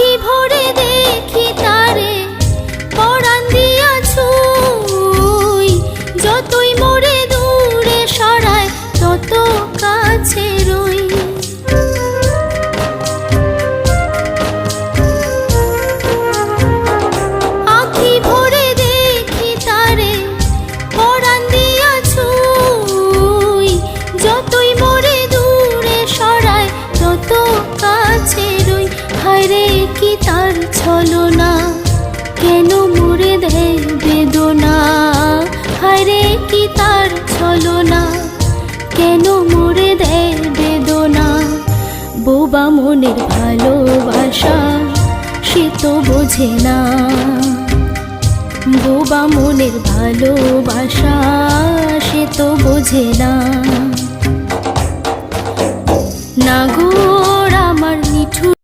আখি ভরে দেখি তারে। পরাণ দিয়াছু যতই মোরে দূরে সরায় তত কাছে রই। আখি ভরে দেখি তারে, পরাণ দিয়াছু যতই মোরে দূরে সরায় তত কাছে হায়রে কি তার ছলনা? কেন মোরে দেয় বেদনা? হায়রে কি তার ছলনা? কেন মোরে দেয় বেদনা? বোবা মনের ভালোবাসা, সে তো বোঝে না। বোবা মনের ভালোবাসা, সে তো বোঝে না। নাগর আমার নিঠুর